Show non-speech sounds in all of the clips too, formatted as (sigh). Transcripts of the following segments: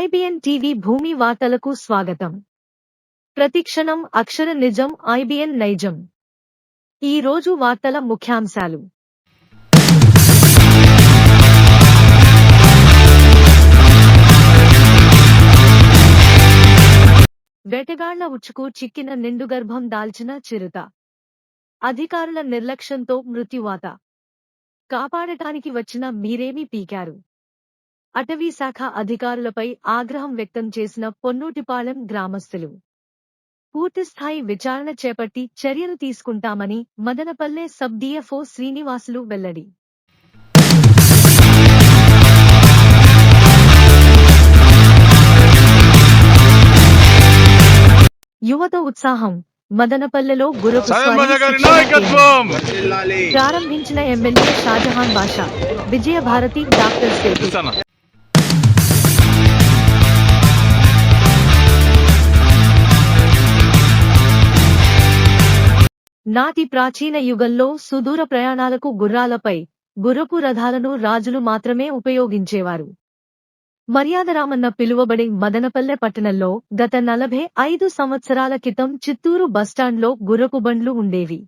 IBN TV భూమి వార్తలకు స్వాగతం. ప్రతిక్షణం అక్షర నిజం ఐబిఎన్ నైజం. ఈ రోజు వార్తల ముఖ్యాంశాలు. వేటగాళ్ళ ఉచ్చుకు చిక్కిన నిండుగర్భం దాల్చిన చిరుత. అధికారుల నిర్లక్ష్యంతో మృత్యువాత. కాపాడటానికి వచ్చిన మీరేమీ పీకారు. అటవీ శాఖ అధికారులపై ఆగ్రహం వ్యక్తం చేసిన పొన్నూటిపాలెం గ్రామస్తులు. పూర్తిస్థాయి విచారణ చేపట్టి చర్యలు తీసుకుంటామని మదనపల్లె సబ్ డిఎఫ్ఓ శ్రీనివాసులు వెల్లడి. యువత ఉత్సాహం మదనపల్లెలో గురపు గారి ప్రారంభించిన ఎమ్మెల్యే షాజహాన్ బాషా విజయభారతి డాక్టర్ సేతు నాటి ప్రాచీన యుగంలో సుదూర ప్రయాణాలకు గుర్రాలపై గుర్రపు రథాలను రాజులు మాత్రమే ఉపయోగించేవారు. మర్యాదరామన్న పిలువబడే మదనపల్లె పట్టణంలో గత నలభై ఐదు సంవత్సరాల క్రితం చిత్తూరు బస్టాండ్లో గుర్రపు బండ్లు ఉండేవి.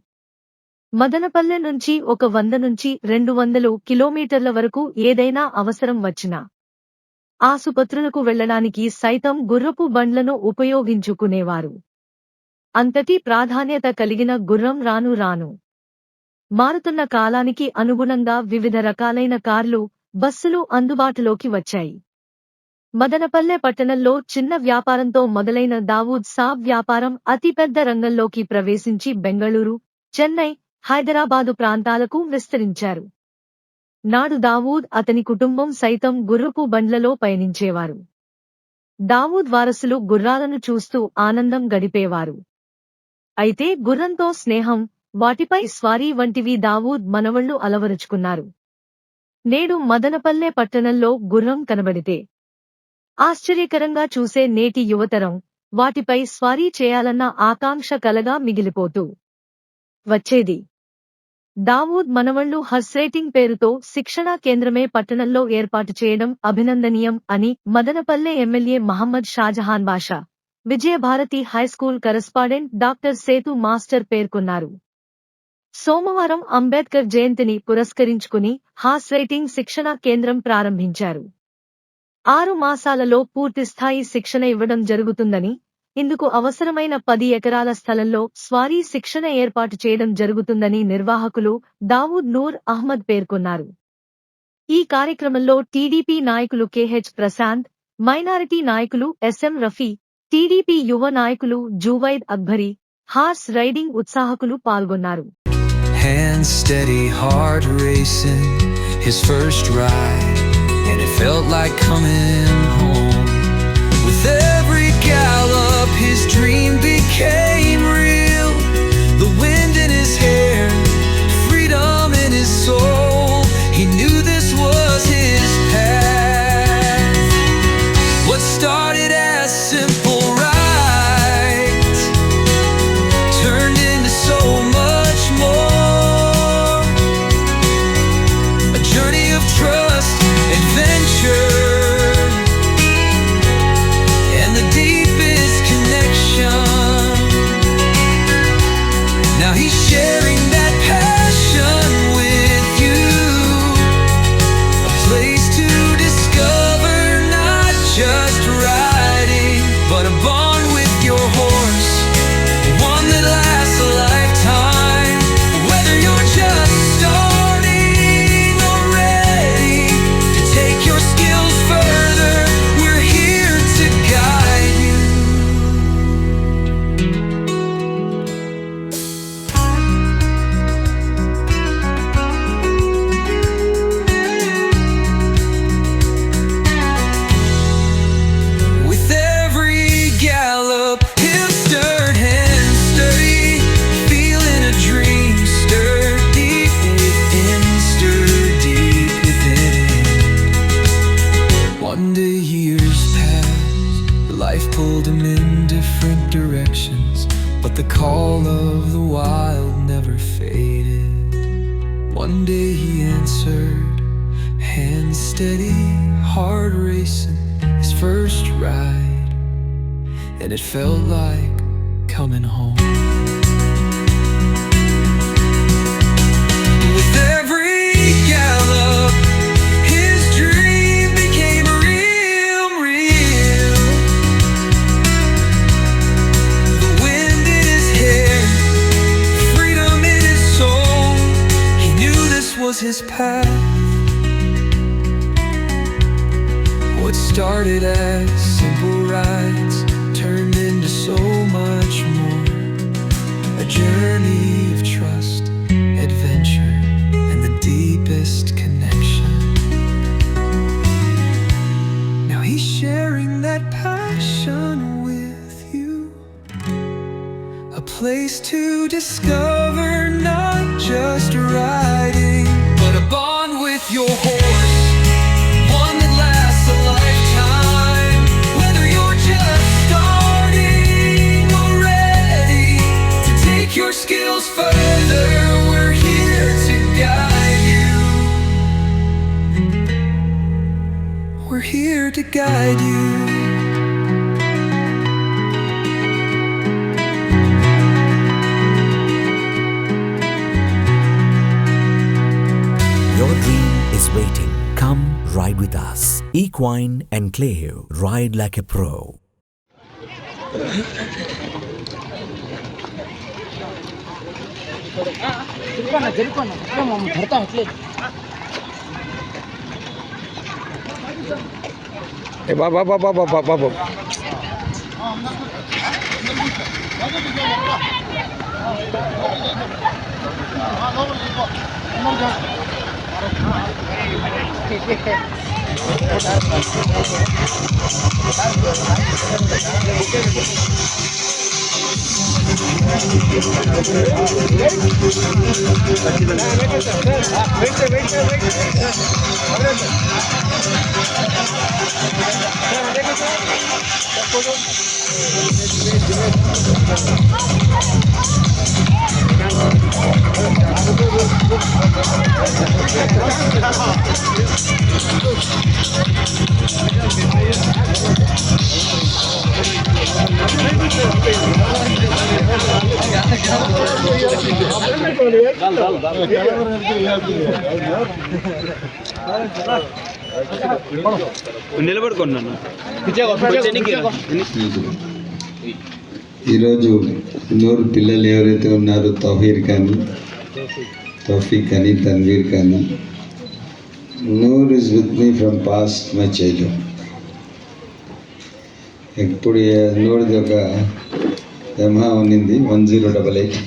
మదనపల్లె నుంచి ఒక వంద నుంచి రెండు వందలు కిలోమీటర్ల వరకు ఏదైనా అవసరం వచ్చినా ఆసుపత్రులకు వెళ్ళడానికి సైతం గుర్రపు బండ్లను ఉపయోగించుకునేవారు. అంతటి ప్రాధాన్యత కలిగిన గుర్రం రాను రాను. మారుతున్న కాలానికి అనుగుణంగా వివిధ రకాలైన కార్లు బస్సులు అందుబాటులోకి వచ్చాయి. మదనపల్లె పట్టణంలో చిన్న వ్యాపారంతో మొదలైన దావూద్ సాబ్ వ్యాపారం అతిపెద్ద రంగంలోకి ప్రవేశించి బెంగళూరు చెన్నై హైదరాబాదు ప్రాంతాలకు విస్తరించారు. నాడు దావూద్ అతని కుటుంబం సైతం గుర్రపు బండ్లలో పయనించేవారు. దావూద్ వారసులు గుర్రాలను చూస్తూ ఆనందం గడిపేవారు. అయితే గుర్రంతో స్నేహం వాటిపై స్వారీ వంటివి దావూద్ మనవళ్ళు అలవరుచుకున్నారు. నేడు మదనపల్లె పట్టణంలో గుర్రం కనబడితే ఆశ్చర్యకరంగా చూసే నేటి యువతరం వాటిపై స్వారీ చేయాలన్న ఆకాంక్ష కలగా మిగిలిపోతూ వచ్చేది. దావూద్ మనవళ్ళు హర్సేటింగ్ పేరుతో శిక్షణా కేంద్రమే పట్టణంలో ఏర్పాటు చేయడం అభినందనీయం అని Madanapalle MLA Mohammed Shahjahan Basha Vijayabharathi high school correspondent doctor Sethu master పేర్కొన్నారు. సోమవారం అంబేద్కర్ జయంతిని పురస్కరించుకుని హాస్ రైటింగ్ శిక్షణా కేంద్రం ప్రారంభించారు. ఆరు మాసాలలో పూర్తిస్థాయి శిక్షణ ఇవ్వడం జరుగుతుందని ఇందుకు అవసరమైన పది ఎకరాల స్థలంలో స్వారీ శిక్షణ ఏర్పాటు చేయడం జరుగుతుందని నిర్వాహకులు దావూద్ నూర్ అహ్మద్ పేర్కొన్నారు. ఈ కార్యక్రమంలో టీడీపీ నాయకులు కెహెచ్ ప్రశాంత్ మైనారిటీ నాయకులు ఎస్ఎం రఫీ టీడీపీ యువ నాయకులు జువైద్ అక్బరీ హార్స్ రైడింగ్ ఉత్సాహకులు పాల్గొన్నారు Hands steady, heart racing, his first ride, and it felt like coming home. With every gallop, his dream became to guide you. Your dream is waiting. Come ride with us. Equine and Enclave. Ride like a pro. భర్త అట్లేదు ఏ బాబా dal dal dal నిలబడుకున్నాను ఈరోజు నూరు పిల్లలు ఎవరైతే ఉన్నారో తౌహీర్ కానీ తౌఫీక్ కానీ తన్వీర్ కానీ Noor is with me from past my child ఇప్పుడు ఏ- నూరుది ఒక యమహా ఉన్నింది వన్ జీరో డబల్ ఎయిట్.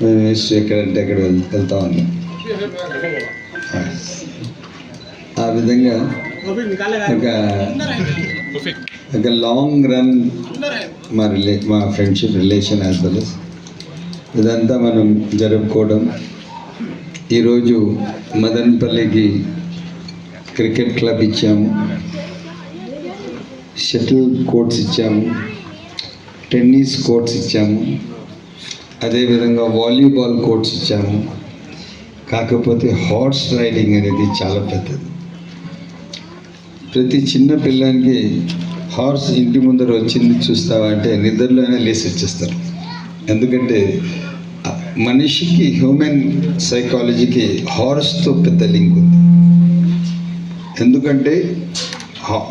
మేము ఎక్కడంటే అక్కడ వెళ్తా ఉన్నాం విధంగా ఒక ఒక లాంగ్ రన్ మా రిలే మా friendship relation as well as ఇదంతా మనం జరుపుకోవడం. ఈరోజు మదన్పల్లికి క్రికెట్ క్లబ్ ఇచ్చాము. షటిల్ కోర్ట్స్ ఇచ్చాము. టెన్నిస్ కోర్ట్స్ ఇచ్చాము. అదేవిధంగా వాలీబాల్ కోర్ట్స్ ఇచ్చాము. కాకపోతే హార్స్ రైడింగ్ అనేది చాలా పెద్దది. ప్రతి చిన్న పిల్లానికి హార్స్ ఇంటి ముందర వచ్చింది చూస్తావా అంటే నిద్రలోనే లేసి వచ్చేస్తారు. ఎందుకంటే మనిషికి హ్యూమన్ సైకాలజీకి హార్స్తో పెద్ద లింక్ ఉంది. ఎందుకంటే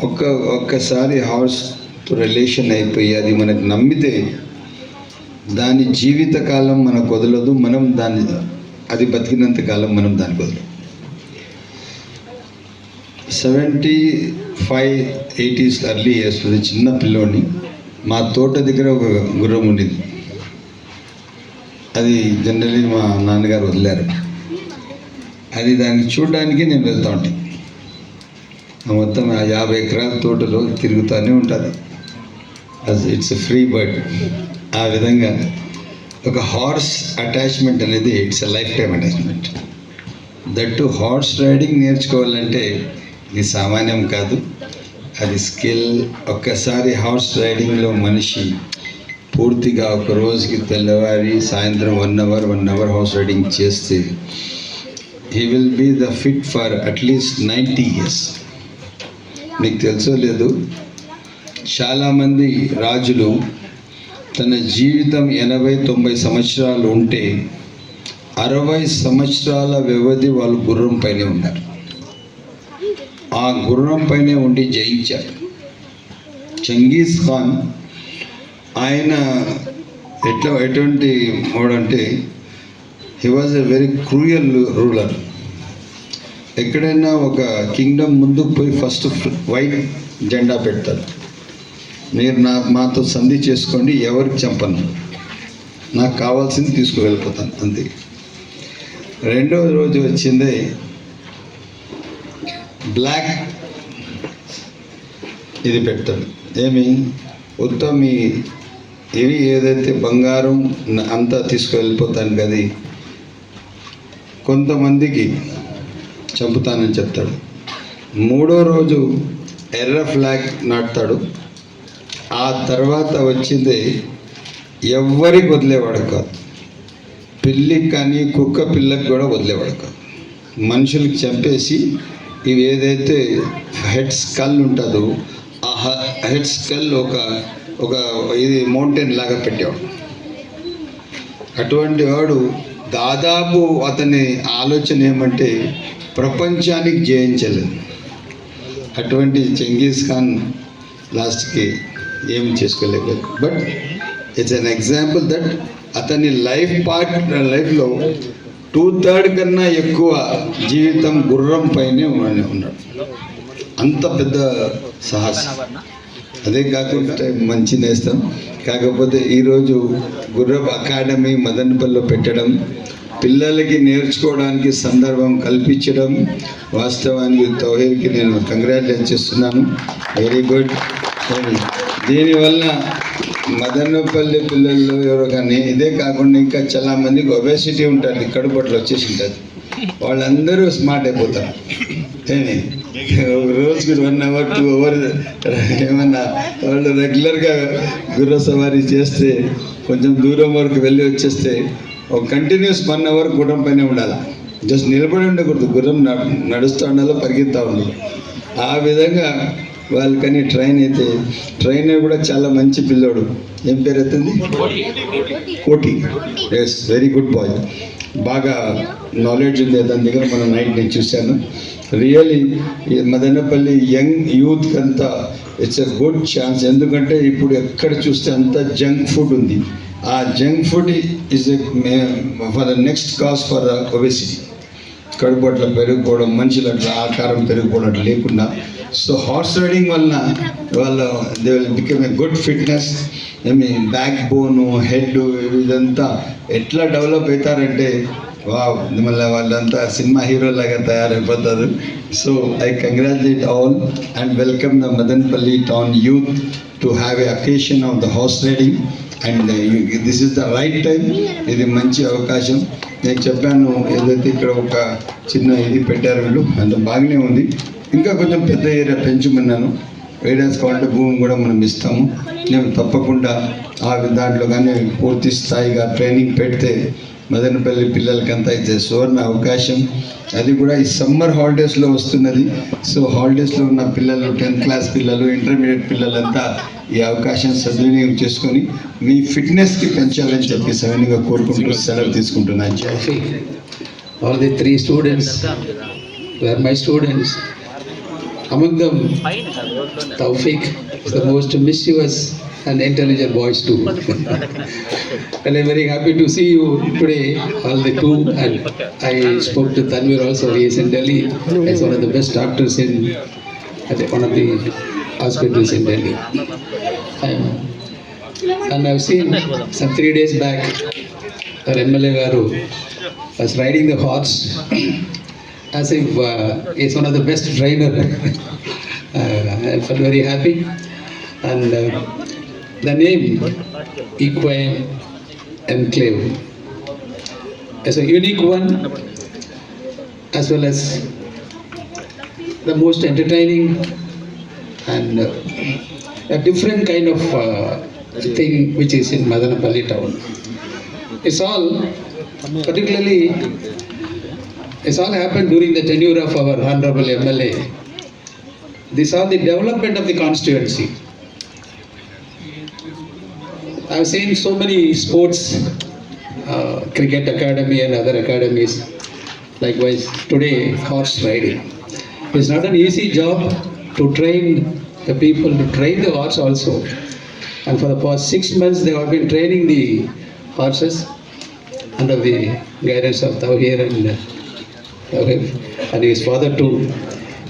ఒక్క ఒక్కసారి హార్స్తో రిలేషన్ అయిపోయి అది మనకు నమ్మితే దాని జీవితకాలం మనకు వదలదు మనం దాన్ని అది బతికినంత కాలం మనం దానికి వదలం seventy five eighties early years చిన్న పిల్లోని మా తోట దగ్గర ఒక గుర్రం ఉండింది. అది జనరలీ మా నాన్నగారు వదిలారు. అది దాన్ని చూడడానికి నేను వెళ్తా ఉంటాను మొత్తం ఆ యాభై ఎకరాల తోటలో తిరుగుతూనే ఉంటుంది. ఇట్స్ ఫ్రీ బర్డ్ ఆ విధంగా ఒక హార్స్ అటాచ్మెంట్ అనేది it's life time attachment that horse riding నేర్చుకోవాలంటే ఇది సామాన్యం కాదు. అది స్కిల్. ఒక్కసారి హార్స్ రైడింగ్లో మనిషి పూర్తిగా ఒక రోజుకి తెల్లవారి సాయంత్రం one hour one hour horse riding చేస్తే he will be the fit for at least ninety years. మీకు తెలుసో లేదు? చాలామంది రాజులు తన జీవితం ఎనభై తొంభై సంవత్సరాలు ఉంటే అరవై సంవత్సరాల వ్యవధి వాళ్ళు గుర్రం పైన ఉన్నారు. ఆ గుర్రం పైనే ఉండి జయించారు చంగీజ్ ఖాన్ ఆయన ఎట్లా ఎటువంటి మోడంటే he was a very cruel ruler ఎక్కడైనా ఒక కింగ్డమ్ ముందుకు పోయి ఫస్ట్ వైట్ జెండా పెడతారు మీరు నా మాతో సంధి చేసుకోండి ఎవరికి చంపను. నాకు కావాల్సింది తీసుకువెళ్ళిపోతాను అంతే. రెండవ రోజు వచ్చింది బ్లాక్ ఇది పెట్టారు ఏమి? మొత్తం మీ ఇవి ఏదైతే బంగారం అంతా తీసుకువెళ్ళిపోతాను కదా కొంతమందికి చంపుతానని చెప్తాడు. మూడో రోజు ఎర్ర ఫ్లాగ్ నాటుతాడు. ఆ తర్వాత వచ్చింది ఎవ్వరికి వదిలేవాడు కాదు. పిల్లికి కానీ కుక్క పిల్లకి కూడా వదిలేవాడు కాదు. మనుషులకి చంపేసి ఇవి ఏదైతే హెడ్ స్కల్ ఉంటుందో ఆ హెడ్ స్కల్ ఒక ఒక ఇది మౌంటైన్ లాగా పెట్టేవాడు అటువంటి వాడు దాదాపు అతని ఆలోచన ఏమంటే ప్రపంచానికి జయించలేదు అటువంటి చెంగీస్ ఖాన్ లాస్ట్కి ఏం చేసుకోలేకపోయాడు but it's an example that అతని లైఫ్ పార్ట్ లైఫ్లో టూ థర్డ్ కన్నా ఎక్కువ జీవితం గుర్రం పైనే ఉన్నాడు. అంత పెద్ద సాహసం. అదే కాకుండా మంచి నేస్తాం. కాకపోతే ఈరోజు గుర్రపు అకాడమీ మదనపల్లిలో పెట్టడం పిల్లలకి నేర్చుకోవడానికి సందర్భం కల్పించడం వాస్తవానికి తౌహీర్కి నేను కంగ్రాచులేట్ చేస్తున్నాను. వెరీ గుడ్ దీనివల్ల మదనపల్లి పిల్లల్లో ఎవరో కానీ ఇదే కాకుండా ఇంకా చాలా మందికి ఒబేసిటీ ఉంటుంది. కడుపట్లో వచ్చేసి ఉంటుంది వాళ్ళందరూ స్మార్ట్ అయిపోతారు. ఏమి రోజుకి వన్ అవర్ టూ అవర్ ఏమన్నా వాళ్ళు రెగ్యులర్గా గుర్ర సవారీ చేస్తే కొంచెం దూరం వరకు వెళ్ళి వచ్చేస్తే ఒక కంటిన్యూస్ వన్ అవర్ గుర్రం పైన ఉండాలి? జస్ట్ నిలబడి ఉండకూడదు. గుర్రం నడు- నడుస్తూ ఉండాలి? పరిగెత్తా ఉండాలి? ఆ విధంగా వాళ్ళకని ట్రైన్ అయితే ట్రైనర్ కూడా చాలా మంచి పిల్లోడు. ఏం పేరు అవుతుంది Koti. Yes very good boy బాగా నాలెడ్జ్ ఉంది దాని దగ్గర. మన నైట్ నేను చూశాను. రియలీ మదనపల్లి యంగ్ యూత్ అంతా ఇట్స్ ఎ గుడ్ ఛాన్స్ ఎందుకంటే ఇప్పుడు ఎక్కడ చూస్తే అంత జంక్ ఫుడ్ ఉంది. ఆ junk food is a for the next cause for the obesity కడుపు పెరిగిపోవడం మనుషులు ఆకారం పెరిగిపోవడం లేకుండా సో హార్స్ రైడింగ్ వలన వాళ్ళ they will become a good fitness I mean backbone head ఇదంతా ఎట్లా డెవలప్ అవుతారంటే వావ్ మళ్ళీ వాళ్ళంతా సినిమా హీరో లాగా తయారైపోతారు. So I congratulate all and welcome the Madanapalli town youth to have a occasion of the horse riding and this is the right time ఇది మంచి అవకాశం. నేను చెప్పాను ఏదైతే ఇక్కడ ఒక చిన్న ఇది పెట్టారు వీళ్ళు అంత బాగానే ఉంది. ఇంకా కొంచెం పెద్ద ఏరియా పెంచుకున్నాను వేడాన్స్ కావాలంటే భూమి కూడా మనం ఇస్తాము. నేను తప్పకుండా ఆ దాంట్లో కానీ పూర్తి స్థాయిగా ట్రైనింగ్ పెడితే మదనపల్లి పిల్లలకంతా అయితే సువర్ణ అవకాశం. అది కూడా ఈ సమ్మర్ హాలిడేస్లో వస్తున్నది. సో హాలిడేస్లో ఉన్న పిల్లలు టెన్త్ క్లాస్ పిల్లలు ఇంటర్మీడియట్ పిల్లలంతా ఈ అవకాశం సద్వినియోగం చేసుకొని మీ ఫిట్నెస్కి పెంచాలని చెప్పి సవినిగా కోరుకుంటూ సెలవు తీసుకుంటున్నాను. All the three students three students were. Among them, Taufik is the most mischievous and intelligent boys too. (laughs) and I'm very happy to see you today, all the two. And I spoke to Tanvir also. He is in Delhi as one of the best doctors in at one of the hospitals in Delhi. Um, and I've seen some three days back, our MLA Garu was riding the horse as if uh, he's one of the best trainer. (laughs) uh, I felt very happy. And uh, the name Equine Enclave is a unique one as well as the most entertaining and uh, a different kind of uh, thing which is in Madanapalli town. It's all, particularly, it's all happened during the tenure of our honorable MLA. This all the development of the constituency. I've seen so many sports, uh, cricket academy and other academies. Likewise, today horse riding. It's not an easy job to train the people, to train the horse also. And for the past six months, they have been training the horses under the guidance of Tawhir and and his father too.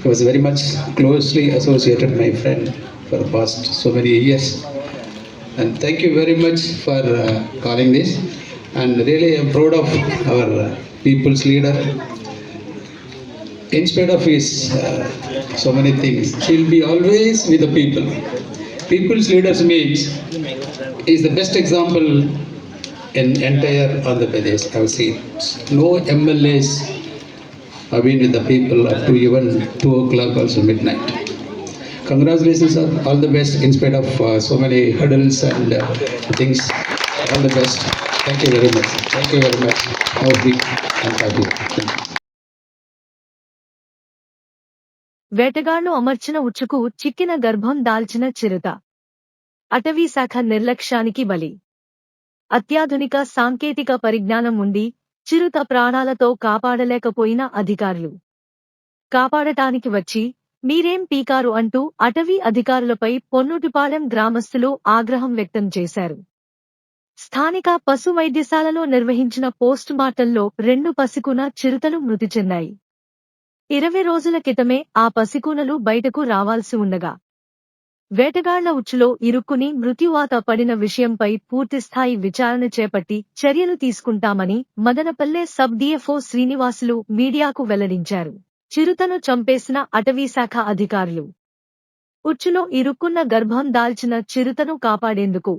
He was very much closely associated, my friend, for the past so many years. And thank you very much for uh, calling this. And really, I'm proud of our uh, people's leader. In spite of his uh, so many things, he'll be always with the people. People's leaders means is the best example in entire Andhra Pradesh I've seen. No MLAs have been with the people up to even two o'clock also midnight. Congratulations, sir. All the best in spite of uh, so many hurdles and uh, things. All the best. Thank you very much. Thank you very much. Have a big and happy. Thank you. వేటగాళ్ళు అమర్చిన ఉచ్చుకు చిక్కిన గర్భం దాల్చిన చిరుత అటవీ శాఖ నిర్లక్ష్యానికి బలి అత్యాధునిక సాంకేతిక పరిజ్ఞానం ఉండి చిరుత ప్రాణాలతో కాపాడలేకపోయిన అధికారులు. కాపాడటానికి వచ్చి మీరేం పీకారు అంటూ అటవీ అధికారులపై పొన్నుటిపాలెం గ్రామస్తులు ఆగ్రహం వ్యక్తం చేశారు. స్థానిక పశు వైద్యశాలలో నిర్వహించిన పోస్టుమార్టంలో రెండు పసికూన చిరుతలు మృతి చెందాయి. ఇరవై రోజుల క్రితమే ఆ పసికూనలు బయటకు రావాల్సి ఉండగా వేటగాళ్ళ ఉచ్చులో ఇరుక్కుని మృత్యువాత పడిన విషయంపై పూర్తిస్థాయి విచారణ చేపట్టి చర్యలు తీసుకుంటామని మదనపల్లె సబ్ డిఎఫ్ఓ శ్రీనివాసులు మీడియాకు వెల్లడించారు. చిరుతను చంపేసిన అటవీశాఖ అధికారులు. ఉచ్చులో ఇరుక్కున్న గర్భం దాల్చిన చిరుతను కాపాడేందుకు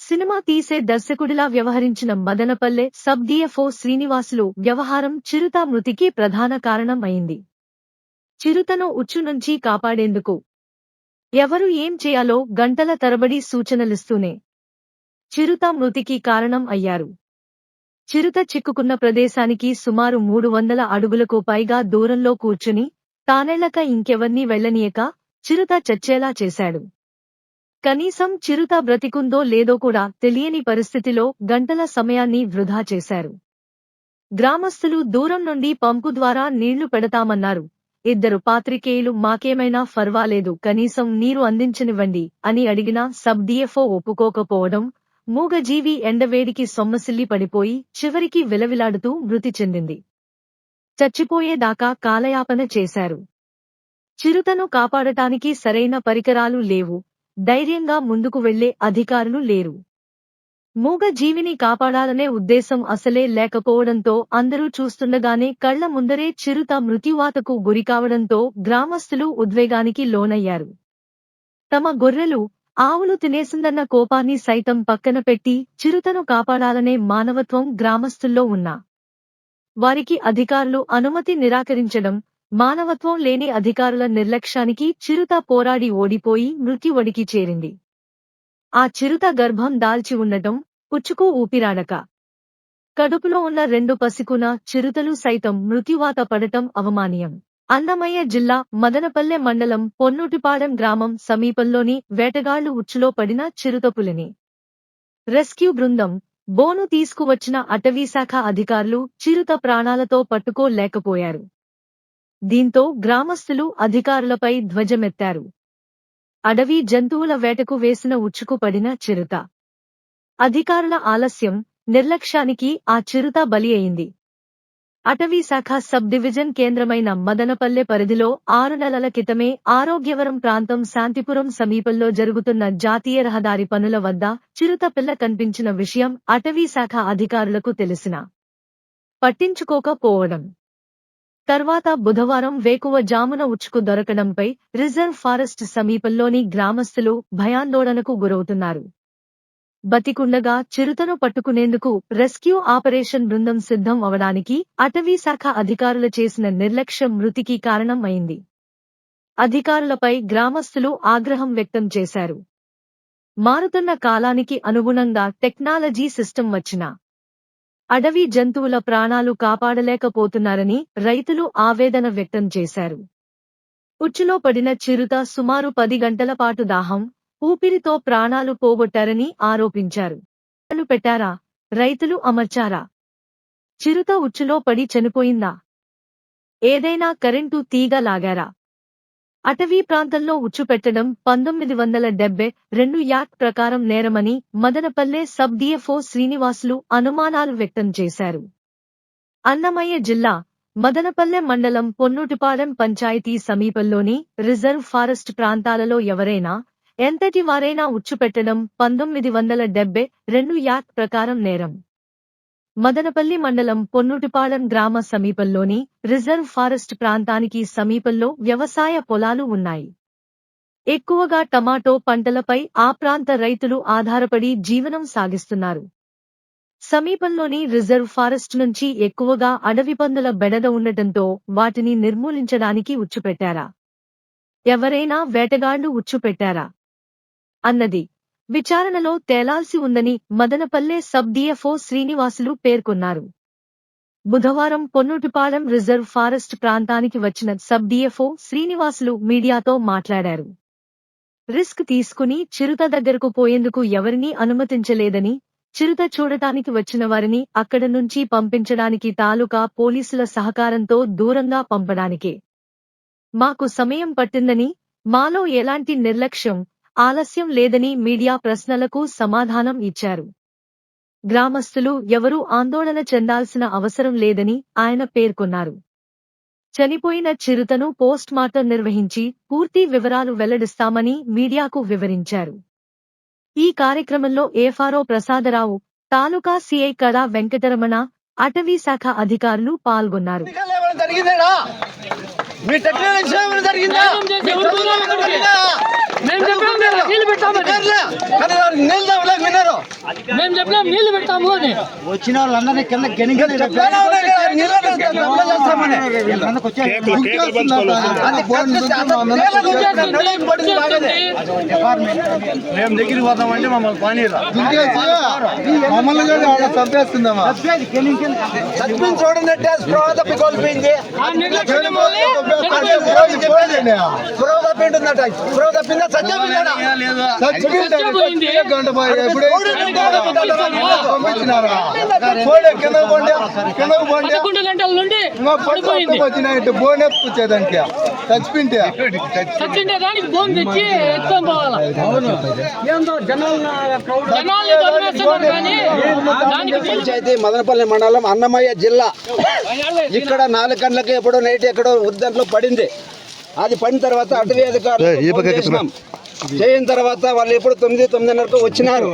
సినిమా తీసే దర్శకుడిలా వ్యవహరించిన మదనపల్లె సబ్ డిఎఫ్ఓ శ్రీనివాసులు వ్యవహారం చిరుత మృతికి ప్రధాన కారణం అయింది. చిరుతను ఉచ్చు నుంచి కాపాడేందుకు ఎవరు ఏం చేయాలో గంటల తరబడి సూచనలిస్తూనే చిరుత మృతికి కారణం అయ్యారు. చిరుత చిక్కుకున్న ప్రదేశానికి సుమారు మూడు వందల అడుగులకు పైగా దూరంలో కూర్చుని తానెళ్ళక ఇంకెవర్నీ వెళ్ళనీయక చిరుత చచ్చేలా చేశాడు. కనీసం చిరుత బ్రతికుందో లేదో కూడా తెలియని పరిస్థితిలో గంటల సమయాన్ని వృధా చేశారు. గ్రామస్తులు దూరం నుండి పంపు ద్వారా నీళ్ళు పెడతామన్నారు. ఇద్దరు పాత్రికేయులు మాకేమైనా ఫర్వాలేదు కనీసం నీరు అందించనివ్వండి అని అడిగినా సబ్ డిఎఫ్ఓ ఒప్పుకోకపోవడం మూగజీవి ఎండవేడికి సొమ్మసిల్లి పడిపోయి చివరికి విలవిలాడుతూ మృతి చెందింది. చచ్చిపోయేదాకా కాలయాపన చేశారు. చిరుతను కాపాడటానికి సరైన పరికరాలు లేవు. ధైర్యంగా ముందుకు వెళ్ళే అధికారులు లేరు. మూగ జీవిని కాపాడాలనే ఉద్దేశం అసలే లేకపోవడంతో అందరూ చూస్తుండగానే కళ్ళ ముందరే చిరుత మృత్యువాతకు గురికావడంతో గ్రామస్తులు ఉద్వేగానికి లోనయ్యారు. తమ గొర్రెలు ఆవులు తినేసిందన్న కోపాన్ని సైతం పక్కన పెట్టి చిరుతను కాపాడాలనే మానవత్వం గ్రామస్తుల్లో ఉన్నా. వారికి అధికారులు అనుమతి నిరాకరించడం మానవత్వం లేని అధికారుల నిర్లక్ష్యానికి చిరుత పోరాడి ఓడిపోయి మృత్యువడికి చేరింది. ఆ చిరుత గర్భం దాల్చి ఉండటం పుచ్చుకు ఊపిరాడక. కడుపులో ఉన్న రెండు పసికున చిరుతలు సైతం మృత్యువాత పడటం అవమానీయం. అన్నమయ్య జిల్లా మదనపల్లె మండలం పొన్నుటిపాడెం గ్రామం సమీపంలోని వేటగాళ్ళు ఉచ్చులో పడిన చిరుతపులిని రెస్క్యూ బృందం బోను తీసుకువచ్చిన అటవీశాఖ అధికారులు చిరుత ప్రాణాలతో పట్టుకోలేకపోయారు. దీంతో గ్రామస్తులు అధికారులపై ధ్వజమెత్తారు. అడవి జంతువుల వేటకు వేసిన ఉచ్చుకు పడిన చిరుత. అధికారుల ఆలస్యం నిర్లక్ష్యానికి ఆ చిరుత బలి అయింది. అటవీ శాఖ సబ్ డివిజన్ కేంద్రమైన మదనపల్లె పరిధిలో ఆరు నెలల క్రితమే ఆరోగ్యవరం ప్రాంతం శాంతిపురం సమీపంలో జరుగుతున్న జాతీయ రహదారి పనుల వద్ద చిరుత పిల్ల కనిపించిన విషయం అటవీ శాఖ అధికారులకు తెలిసిన. పట్టించుకోకపోవడం. తర్వాత బుధవారం వేకువ జామున ఉచ్చుకు దొరకడంపై రిజర్వ్ ఫారెస్ట్ సమీపంలోని గ్రామస్తులు భయాందోళనకు గురవుతున్నారు. బతికుండగా చిరుతను పట్టుకునేందుకు రెస్క్యూ ఆపరేషన్ బృందం సిద్ధం అవడానికి అటవీ శాఖ అధికారులు చేసిన నిర్లక్ష్యం మృతికి కారణం అయింది. అధికారులపై గ్రామస్తులు ఆగ్రహం వ్యక్తం చేశారు. మారుతున్న కాలానికి అనుగుణంగా టెక్నాలజీ సిస్టమ్ వచ్చిన అడవి జంతువుల ప్రాణాలు కాపాడలేకపోతున్నారని రైతులు ఆవేదన వ్యక్తం చేశారు. ఉచ్చులో పడిన చిరుత సుమారు పది గంటల పాటు దాహం ఊపిరితో ప్రాణాలు పోగొట్టారని ఆరోపించారు. పెట్టారా? రైతులు అమర్చారా? చిరుత ఉచ్చులో పడి చనిపోయిందా? ఏదైనా కరెంటు తీగ లాగారా? అటవీ ప్రాంతంలో ఉచ్చు పెట్టడం పంతొమ్మిది వందల డెబ్బై రెండు యాక్ట్ ప్రకారం నేరమని మదనపల్లె సబ్ డిఎఫ్ఓ శ్రీనివాసులు అనుమానాలు వ్యక్తం చేశారు. అన్నమయ్య జిల్లా మదనపల్లె మండలం పొన్నూటిపాలెం పంచాయతీ సమీపంలోని రిజర్వ్ ఫారెస్ట్ ప్రాంతాలలో ఎవరైనా ఎంతటి వారైనా ఉచ్చు పెట్టడం పంతొమ్మిది వందల డెబ్బై రెండు యాక్ట్ ప్రకారం నేరం. మదనపల్లి మండలం పొన్నుటిపాలెం గ్రామ సమీపంలోని రిజర్వ్ ఫారెస్ట్ ప్రాంతానికి సమీపంలో వ్యవసాయ పొలాలు ఉన్నాయి. ఎక్కువగా టమాటో పంటలపై ఆ ప్రాంత రైతులు ఆధారపడి జీవనం సాగిస్తున్నారు. సమీపంలోని రిజర్వ్ ఫారెస్ట్ నుంచి ఎక్కువగా అడవి పందుల బెడద ఉండటంతో వాటిని నిర్మూలించడానికి ఉచ్చుపెట్టారా? ఎవరైనా వేటగాళ్ళు ఉచ్చుపెట్టారా? అన్నది విచారణలో తేలాల్సి ఉందని మదనపల్లె సబ్ డిఎఫ్ఓ శ్రీనివాసులు పేర్కొన్నారు. బుధవారం పొన్నుటిపాలెం రిజర్వ్ ఫారెస్ట్ ప్రాంతానికి వచ్చిన సబ్ డిఎఫ్ఓ శ్రీనివాసులు మీడియాతో మాట్లాడారు. రిస్క్ తీసుకుని చిరుత దగ్గరకు పోయేందుకు ఎవరినీ అనుమతించలేదని చిరుత చూడటానికి వచ్చిన వారిని అక్కడ నుంచి పంపించడానికి తాలూకా పోలీసుల సహకారంతో దూరంగా పంపడానికే. మాకు సమయం పట్టిందని మాలో ఎలాంటి నిర్లక్ష్యం ఆలస్యం లేదని మీడియా ప్రశ్నలకు సమాధానం ఇచ్చారు. గ్రామస్తులు ఎవరూ ఆందోళన చెందాల్సిన అవసరం లేదని ఆయన పేర్కొన్నారు. చనిపోయిన చిరుతను పోస్ట్మార్టం నిర్వహించి పూర్తి వివరాలు వెల్లడిస్తామని మీడియాకు వివరించారు. ఈ కార్యక్రమంలో ఏఫారో ప్రసాదరావు తాలూకా సిఐ కళా వెంకటరమణ అటవీ శాఖ అధికారులు పాల్గొన్నారు. జరిగిందా? కదా, నీళ్లు పెట్టామని నీళ్ళు తాగలేక విన్నారు మేము చెప్పినాం నీళ్ళు పెడతాము అని వచ్చిన వాళ్ళందరినీ కింద. మేము దగ్గరికి పోతామంటే మమ్మల్ని పని మమ్మల్ని కూడా చంపేస్తుందమ్మా చూడండి వల్లే స్ప్రో తప్పింటుందట స్ప్రో తప్పిందా చచ్చిపోయింది. గంట ఎప్పుడే పంపించినారా? పోలే కింద పోండి కింద పోండి. పదకొండు గంటల నుండి ఇంకా పడిపోయింది. వచ్చినాయంటే బోనే పూచేదానికి చచ్చిపోయింటే చచ్చిండే దానికి బోన్ తెచ్చి ఎత్తుకొని పోవాలా? జనాల్ని తరిమేస్తున్నారు కానీ దానికి నీళ్ళు పంచాయతీ మదనపల్లి మండలం అన్నమయ్య జిల్లా. ఇక్కడ నాలుగు గంటలకి ఎప్పుడో నైట్ ఎక్కడో ఉద్దంట్లో పడింది. అది పడిన తర్వాత అటవీ అధికారులు. చేయిన తర్వాత వాళ్ళు ఎప్పుడు తొమ్మిది తొమ్మిదిన్నరకు వచ్చినారు.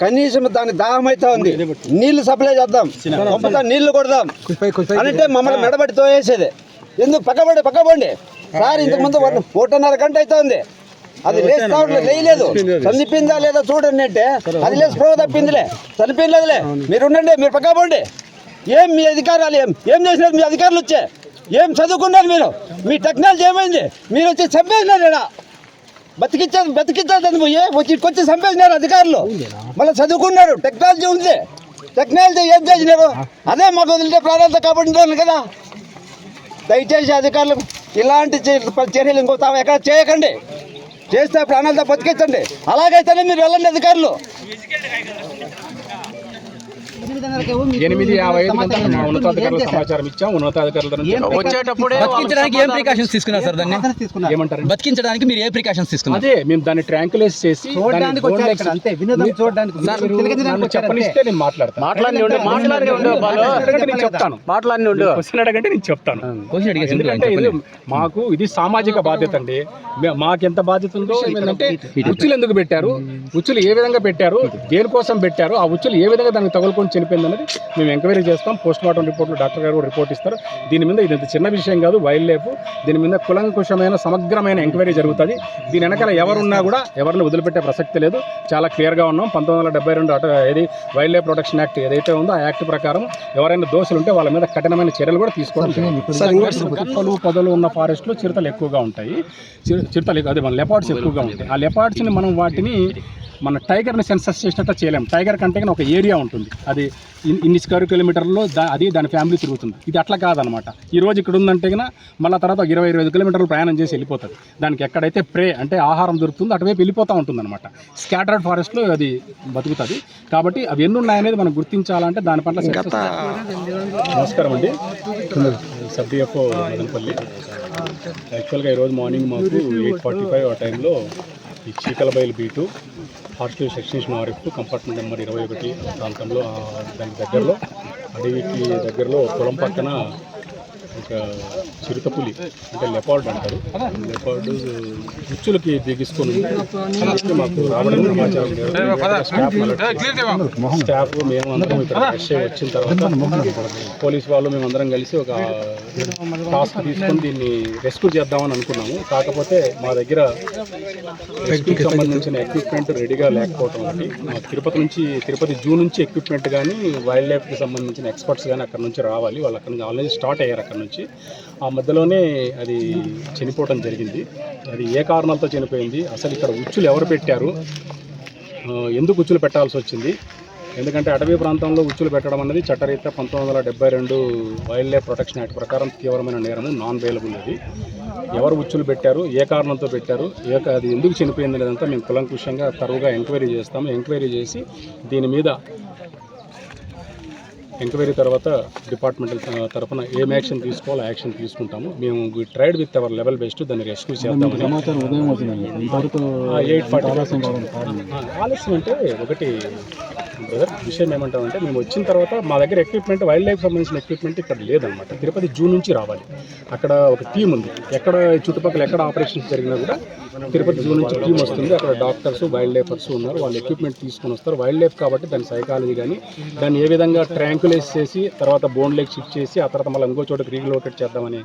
కనీసం దాని దాహం అయితే ఉంది నీళ్ళు సప్లై చేద్దాం. పంపుతా నీళ్ళు కొడదాం. అంటే మమ్మల్ని మెడబడి తోయేసేది. ఎందుకు? పక్కబడి పక్కబండి సార్ ఇంతకు ముందు ఒక- ఒకటిన్నర గంట అయితే ఉంది. అది లేస్తా ఉండలేదు లేయలేదు. చనిపోయిందా లేదా చూడండి అంటే అది లేచి స్ప్రో తప్పిందిలే. చనిపోయిందిలే మీరు ఉండండి మీరు పక్క పోండి. ఏం మీ అధికారాలు ఏం? ఏం చేసినారు మీ అధికారులు వచ్చే? ఏం చదువుకున్నారు మీరు? మీ టెక్నాలజీ ఏమైంది? మీరు వచ్చి చంపేసినారు బతికిచ్చేది బతికిచ్చేది బతికించారు పోయి వచ్చి వచ్చి చంపేసినారు అధికారులు. మళ్ళీ చదువుకున్నారు. టెక్నాలజీ ఉంది. టెక్నాలజీ ఏం చేసినారు? అదే మాకు వదిలితే ప్రాణాలతో కాబట్టి కదా. దయచేసి అధికారులు ఇలాంటి చే- చర్యలు ఇంకో తాము ఎక్కడ చేయకండి. చేస్తే ప్రాణాలతో బతికించండి. అలాగైతేనే మీరు వెళ్ళండి అధికారులు. ఎనిమిది యాభై ఐదు గంటలకు మా ఉన్నతాధికారులకు సమాచారం ఇచ్చాం. ఉన్నతాధికారుల వచ్చేటప్పుడే బతికించడానికి ఏం ప్రికాషన్స్ తీసుకున్నారు సార్ దాన్ని? ఏమంటారు బతికించడానికి మీరు ఏ ప్రికాషన్స్ తీసుకున్నారు? అదే మేము దాన్ని ట్రాంకులేస్ చేసి చెప్పనిస్తే నేను మాట్లాడతాను. మాట్లాడి మాట్లాడి నేను చెప్తాను. మాట్లాడి ఉండు. క్వశ్చన్ అడగంటే నేను చెప్తాను. ఎందుకంటే మాకు ఇది సామాజిక బాధ్యత అండి. మాకెంత బాధ్యత ఉందో ఏంటంటే ఉచ్చులు ఎందుకు పెట్టారు? ఉచ్చులు ఏ విధంగా పెట్టారు? దేనికోసం పెట్టారు? ఆ ఉచ్చులు ఏ విధంగా దానికి తగులుకొని చనిపోయింది అన్నది మేము ఎంక్వైరీ చేస్తాం. పోస్ట్ మార్టం రిపోర్ట్లు డాక్టర్ గారు కూడా రిపోర్ట్ ఇస్తారు. దీని మీద ఇది చిన్న విషయం కాదు వైల్డ్ లైఫ్. దీని మీద కులంకుశమైన సమగ్రమైన ఎంక్వైరీ జరుగుతుంది. దీని వెనకాల ఎవరున్నా కూడా ఎవరిని వదిలిపెట్టే ప్రసక్తి లేదు. చాలా క్లియర్గా ఉన్నాం. పంతొమ్మిది వందల డెబ్బై రెండు అట ఏది వైల్డ్ లైఫ్ ప్రొటెక్షన్ యాక్ట్ ఏదైతే ఉందో ఆ యాక్ట్ ప్రకారం ఎవరైనా దోషులు ఉంటే వాళ్ళ మీద కఠినమైన చర్యలు కూడా తీసుకోవడం. కుక్కలు పొదలు ఉన్న ఫారెస్ట్లో చిరుతలు ఎక్కువగా ఉంటాయి. చిరు- చిరుతలు అదే మన లెపార్డ్స్ ఎక్కువగా ఉంటాయి. ఆ లెపార్డ్స్ని మనం వాటిని మన టైగర్ని సెన్సస్ చేసినట్టు చేయలేము. టైగర్ కంటే ఒక ఏరియా ఉంటుంది. అది ఇన్- ఇన్ని స్క్వేర్ కిలోమీటర్లో దా అది దాని ఫ్యామిలీ తిరుగుతుంది. ఇది అట్లా కాదనమాట. ఈ రోజు ఇక్కడ ఉందంటే కన్నా మళ్ళీ తర్వాత ఒక ఇరవై ఇరవై కిలోమీటర్లు ప్రయాణం చేసి వెళ్ళిపోతుంది దానికి ఎక్కడైతే ప్రే అంటే ఆహారం దొరుకుతుందో అటువైపు వెళ్ళిపోతూ ఉంటుంది అనమాట స్కాటర్డ్ ఫారెస్ట్లో అది బతుకుతుంది. కాబట్టి అవి ఎన్ని ఉన్నాయనేది మనం గుర్తించాలంటే దాని పట్ల నమస్కారం అండి. Sub DFO Madanapalli. యాక్చువల్గా ఈరోజు మార్నింగ్ మాకు ఎయిట్ ఫార్టీ ఫైవ్ ఆ టైంలో ఈ Cheekalabailu beat RTO sections RF compartment number ఇరవై ఒకటి ప్రాంతంలో దానికి దగ్గరలో అడవికి దగ్గరలో పొలం పక్కన ఒక చిరుతపులి అంటే లెపార్డ్ అంటారు. లెపార్డ్ ఉచ్చులకి. అందుకే మాకు రావడం. స్టాఫ్ అలర్ట్ స్టాఫ్ మేము అందరం ఇక్కడ ఫ్రెష్ వచ్చిన తర్వాత పోలీస్ వాళ్ళు మేమందరం కలిసి ఒక టాస్క్ తీసుకొని దీన్ని రెస్క్యూ చేద్దామని అనుకున్నాము. కాకపోతే మా దగ్గర రెస్క్యూకి సంబంధించిన ఎక్విప్మెంట్ రెడీగా లేకపోవడం ఒకటి మా తిరుపతి నుంచి తిరుపతి జూ నుంచి ఎక్విప్మెంట్ కానీ వైల్డ్ లైఫ్కి సంబంధించిన ఎక్స్పర్ట్స్ కానీ అక్కడ నుంచి రావాలి. వాళ్ళు అక్కడ నుంచి ఆల్రెడీ స్టార్ట్ అయ్యారు అక్కడ నుంచి ఆ మధ్యలోనే అది చనిపోవడం జరిగింది. అది ఏ కారణాలతో చనిపోయింది? అసలు ఇక్కడ ఉచ్చులు ఎవరు పెట్టారు? ఎందుకు ఉచ్చులు పెట్టాల్సి వచ్చింది? ఎందుకంటే అటవీ ప్రాంతంలో ఉచ్చులు పెట్టడం అనేది చట్టరీత్యా పంతొమ్మిది వందల డెబ్బై రెండు వైల్డ్ లైఫ్ ప్రొటెక్షన్ యాక్ట్ ప్రకారం తీవ్రమైన నేరము నాన్ బెయిలబుల్ అది. ఎవరు ఉచ్చులు పెట్టారు? ఏ కారణంతో పెట్టారు? ఏ అది ఎందుకు చనిపోయింది లేదంతా మేము కులంకుషంగా తరువుగా ఎంక్వైరీ చేస్తాము. ఎంక్వైరీ చేసి దీని మీద ఎంక్వైరీ తర్వాత డిపార్ట్మెంట్ తరఫున ఏం యాక్షన్ తీసుకోవాలో యాక్షన్ తీసుకుంటాము. మేము tried with our level best దాన్ని రెస్క్యూ ఎయిట్ ఫార్టీ ఆలస్యం అంటే ఒకటి బ్రదర్ విషయం ఏమంటామంటే మేము వచ్చిన తర్వాత మా దగ్గర ఎక్విప్మెంట్ వైల్డ్ లైఫ్ సంబంధించిన ఎక్విప్మెంట్ ఇక్కడ లేదనమాట తిరుపతి జూ నుంచి రావాలి. అక్కడ ఒక టీం ఉంది. ఎక్కడ చుట్టుపక్కల ఎక్కడ ఆపరేషన్స్ జరిగినా కూడా తిరుపతి జూ నుంచి టీం వస్తుంది. అక్కడ డాక్టర్స్ వైల్డ్ లైఫర్స్ ఉన్నారు. వాళ్ళు ఎక్విప్మెంట్ తీసుకొని వస్తారు. వైల్డ్ లైఫ్ కాబట్టి దాని సైకాలజీ కానీ దాన్ని ఏ విధంగా ట్రాంకులైజ్ చేసి తర్వాత బోన్ షిఫ్ట్ చేసి ఆ తర్వాత మళ్ళీ ఇంకో చోట రీలోకేట్ చేద్దామనే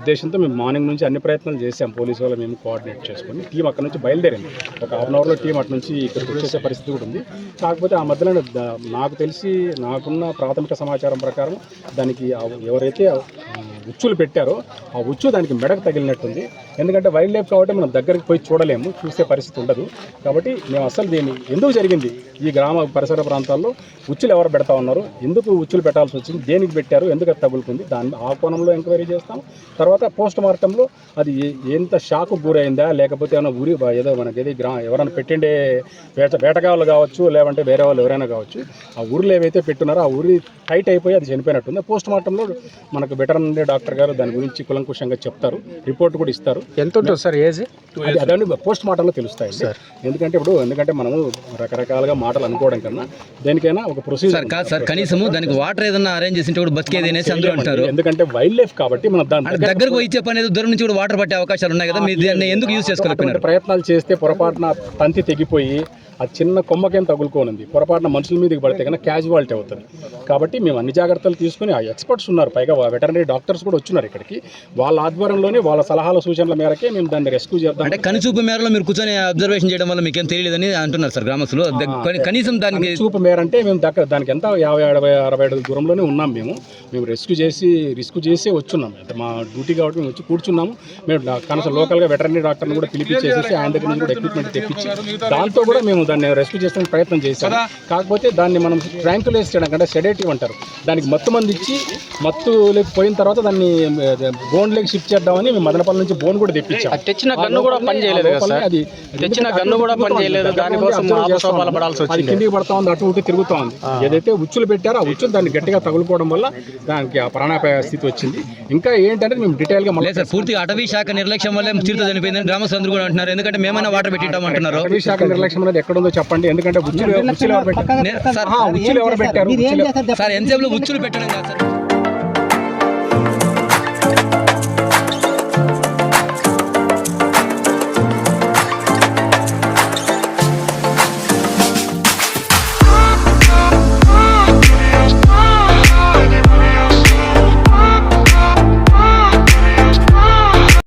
ఉద్దేశంతో మేము మార్నింగ్ నుంచి అన్ని ప్రయత్నాలు చేసాం పోలీసు వాళ్ళు మేము కోఆర్డినేట్ చేసుకొని టీం అక్కడ నుంచి బయలుదేరింది. ఒక హాఫ్ అన్ అవర్లో టీం అటు నుంచి ఇక్కడికి వచ్చేసే పరిస్థితి కూడా ఉంది. కాకపోతే ఆ మధ్యలో నాకు తెలిసి నాకున్న ప్రాథమిక సమాచారం ప్రకారం దానికి ఎవరైతే ఉచ్చులు పెట్టారో ఆ ఉచ్చు దానికి మెడకు తగిలినట్టుంది. ఎందుకంటే వైల్డ్ లైఫ్ కాబట్టి మనం దగ్గరికి పోయి చూడలేము చూసే పరిస్థితి ఉండదు. కాబట్టి మేము అసలు దీన్ని ఎందుకు జరిగింది? ఈ గ్రామ పరిసర ప్రాంతాల్లో ఉచ్చులు ఎవరు పెడతా ఉన్నారు? ఎందుకు ఉచ్చులు పెట్టాల్సి వచ్చింది. దేనికి పెట్టారు? ఎందుకు తగులుకుంది? దాని ఆ కోణంలో ఎంక్వైరీ చేస్తాం. తర్వాత పోస్ట్ మార్టంలో అది ఎంత షాకు గురైందా? లేకపోతే ఏమైనా ఊరి ఏదో మనకి ఏది గ్రా ఎవరైనా పెట్టిండే వేట వేటగాళ్ళు కావచ్చు లేదంటే వేరే వాళ్ళు ఎవరైనా కావచ్చు ఆ ఊరిలో ఏవైతే పెట్టున్నారో ఆ ఊరి టైట్ అయిపోయి అది చనిపోయినట్టుంది. పోస్ట్ మార్టంలో మనకు వెటరనరీ డాక్టర్ గారు దాని గురించి కులంకుషంగా చెప్తారు. రిపోర్ట్ కూడా ఇస్తారు. ఎంత ఉంటుంది సార్ ఏజ్? అది అదండి పోస్ట్ మార్టంలో తెలుస్తాయి సార్. ఎందుకంటే ఇప్పుడు ఎందుకంటే మనము రకరకాలుగా మాటలు అనుకోవడం కన్నా దేనికైనా ఒక ప్రొసీజర్ సార్ కాదు సార్ కనీసము దానికి వాటర్ ఏదన్నా అరేంజ్ చేసింటే కూడా బతికేది అనేసి అందరూ అంటారు. ఎందుకంటే వైల్డ్ లైఫ్ కాబట్టి మనం దగ్గరకు ఇచ్చే పని ఏదో దూరం నుంచి కూడా వాటర్ పట్టే అవకాశాలు ఉన్నాయి కదా. మీరు దాన్ని ఎందుకు యూజ్ చేసుకోలేకపోయినారు? అటువంటి ప్రయత్నాలు చేస్తే పొరపాటున తంతి తెగిపోయి ఆ చిన్న కొమ్మకేం తగులుకోనుంది పొరపాటున మనుషుల మీదకి పడితే కన్నా క్యాజువాలిటీ అవుతుంది. కాబట్టి మేము అన్ని జాగ్రత్తలు తీసుకుని ఆ ఎక్స్పర్ట్స్ ఉన్నారు. పైగా వెటర్నరీ డాక్టర్స్ కూడా వచ్చినారు ఇక్కడికి. వాళ్ళ ఆధ్వర్యంలోనే వాళ్ళ సలహాల సూచనల మేరకే మేము దాన్ని రెస్క్యూ చేద్దాం. అంటే కనుచూపు మేరలో మీరు కూర్చొని అబ్జర్వేషన్ చేయడం వల్ల మీకేం తెలియలేదని అంటున్నారు సార్ గ్రామస్తులు. కనీసం దానికి చూపు మేరంటే మేము దగ్గర దానికి ఎంత? యాభై అరవై అరవై అడుగుల దూరంలోనే ఉన్నాం మేము. మేము రెస్క్యూ చేసి రిస్క్ చేసే వచ్చున్నాం. అంటే మా డ్యూటీ కాబట్టి మేము వచ్చి కూర్చున్నాము. మేము కనీసం లోకల్గా వెటర్నరీ డాక్టర్ని కూడా పిలిపించేసి ఆయన దగ్గర నుంచి కూడా ఎక్విప్మెంట్ తెప్పించి దాంతో కూడా మేము దాన్ని రెస్క్యూ చేసడానికి ప్రయత్నం చేశాం కాకపోతే దాన్ని మనం ట్రాంకులైజ్ చేయడం అంటే సెడేటివ్ అంటారు. దానికి మత్తు మంది ఇచ్చి మత్తు లేక పోయిన తర్వాత దాన్ని బోన్ లెగ్ షిఫ్ట్ చేద్దామని మేము మదనపల్లి నుంచి బోన్ కూడా తెప్పించాం. తెచ్చిన గన్ను కూడా పని చేయలేదు కదా సార్? అది తెచ్చిన గన్ను కూడా పని చేయలేదు. దానికోసం అది. కిందికి పడతా ఉంది అటు ఇటు తిరుగుతా ఉంది. ఏదైతే ఉచ్చులు పెట్టారో ఆ ఉచ్చులు దాన్ని గట్టిగా తగులుకోవడం వల్ల దానికి ఆ ప్రాణాపాయ స్థితి వచ్చింది. ఇంకా ఏంటంటే మేము డీటెయిల్గా మళ్ళీ లేదు సార్ పూర్తిగా అటవీ శాఖ నిర్లక్ష్యం వల్లే చిరుత చనిపోయిందని గ్రామస్తులందరూ కూడా అంటున్నారు. ఎందుకంటే మేమైనా వాటర్ పెట్టింటాం అంటున్నారు అటవీ శాఖ నిర్లక్ష్యం అనేది ఎక్కడ ఉందో చెప్పండి. ఎందుకంటే ఉచ్చులు ఉచ్చులు ఎవరు పెట్టారు? ఉచ్చులు ఎవరు పెట్టారు? సార్ ఎంతసేపులో ఉచ్చులు పెట్టడం కాదు సార్.